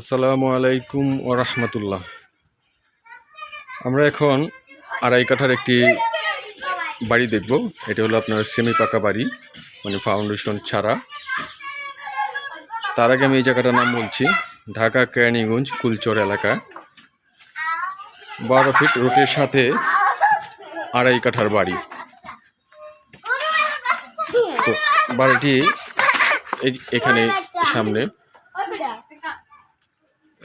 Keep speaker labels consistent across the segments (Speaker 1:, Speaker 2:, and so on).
Speaker 1: আসসালামু আলাইকুম ও রহমতুল্লাহ। আমরা এখন আড়াই কাঠার একটি বাড়ি দেখব। এটা হলো আপনার সেমি পাকা বাড়ি মানে ফাউন্ডেশন ছাড়া। তার আগে আমি এই জায়গাটার নাম বলছি, ঢাকা কেরানীগঞ্জ কুলচর এলাকা। বারো ফিট রোডের সাথে আড়াই কাঠার বাড়ি। তো বাড়িটি এখানে সামনে।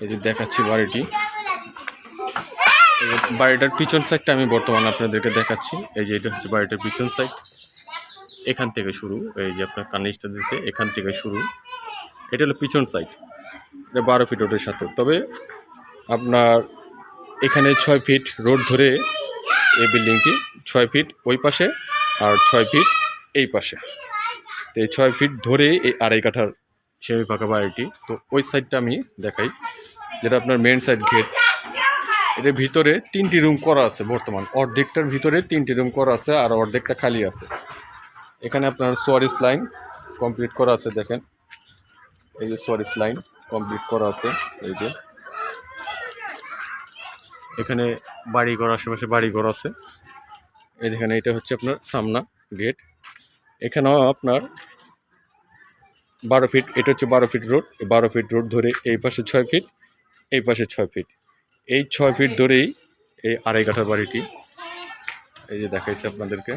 Speaker 1: এই যে দেখাচ্ছি বাড়িটি। বাড়িটার পিছন সাইডটা আমি বর্তমানে আপনাদেরকে দেখাচ্ছি। এই যে এটা হচ্ছে বাড়িটার পিছন সাইড এখান থেকে শুরু। এই যে আপনার কানিসটা দিচ্ছে এখান থেকে শুরু। এটা হলো পিছন সাইড এটা বারো ফিট রোডের সাথে। তবে আপনার এখানে ছয় ফিট রোড ধরে এই বিল্ডিংটি ছয় ফিট ওই পাশে আর ছয় ফিট এই পাশে। তো এই ছয় ফিট ধরে এই আড়াই কাঠার সেমি পাকা বাড়িটি তো ওই সাইডটা আমি দেখাই, যেটা আপনার মেন সাইড গেট এটার ভিতরে তিনটি রুম করা আছে বর্তমান। অর্ধেকটার ভিতরে তিনটি রুম করা আছে আর অর্ধেকটা খালি আছে। এখানে আপনার সোয়ারিস লাইন কমপ্লিট করা আছে, দেখেন। এই যে সোয়ারিস লাইন কমপ্লিট করা আছে, এই যে। এখানে বাড়ি ঘর আশেপাশে বাড়ি ঘর আছে। এই দেখেন এটা হচ্ছে আপনার সামনা গেট এখানেও আপনার বারো ফিট এটা হচ্ছে বারো ফিট রোড বারো ফিট রোড ধরে এই পাশে ছয় ফিট এই পাশে ছয় ফিট এই ছয় ফিট ধরেই এই আড়াই কাঠার বাড়িটি। এই যে দেখাইছে আপনাদেরকে।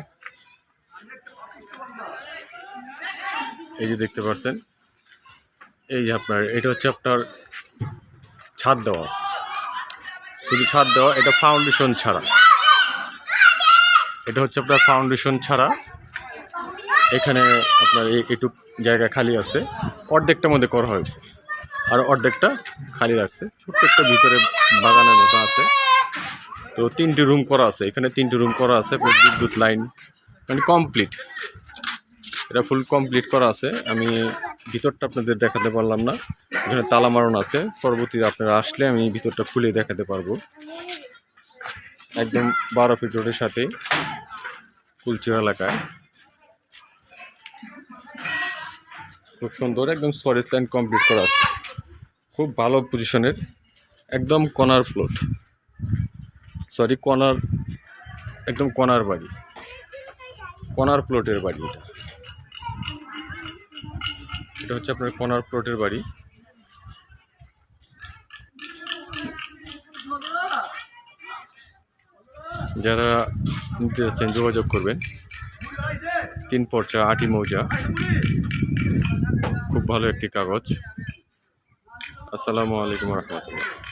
Speaker 1: এই যে দেখতে পাচ্ছেন, এই যে আপনার, এটা হচ্ছে আপনার ছাদ দেওয়া। শুধু ছাদ দেওয়া, এটা ফাউন্ডেশন ছাড়া। এটা হচ্ছে আপনার ফাউন্ডেশন ছাড়া। এখানে আপনার এটুক জায়গা খালি আছে। অর্ধেকটার মধ্যে করা হয়েছে। আর অর্ধেকটা খালি রাখছে। ছোট্ট একটা ভিতরে বাগানের মতো আছে। তো তিনটি রুম করা আছে। এখানে তিনটি রুম করা আছে। বিদ্যুৎ লাইন মানে কমপ্লিট। এটা ফুল কমপ্লিট করা আছে। আমি ভিতরটা আপনাদের দেখাতে পারলাম না। এখানে তালা মারণ আছে। পরবর্তীতে আপনারা আসলে আমি ভিতরটা খুলে দেখাতে পারব। একদম বারো ফিট রোডের সাথে কুলচির এলাকায়। খুব সুন্দর, একদম সরেজ লাইন কমপ্লিট করা আছে। খুব ভালো পজিশনের একদম কর্নার প্লট সরি কর্নার একদম কর্নার বাড়ি। কর্নার প্লটের বাড়ি এটা। এটা হচ্ছে আপনার কর্নার প্লটের বাড়ি। যারা নিতে যাচ্ছেন যোগাযোগ করবেন। তিন পর্চা, আটি মৌজা। খুব ভালো একটি কাগজ। আসসালামু আলাইকুম রহমতুল্লাহ।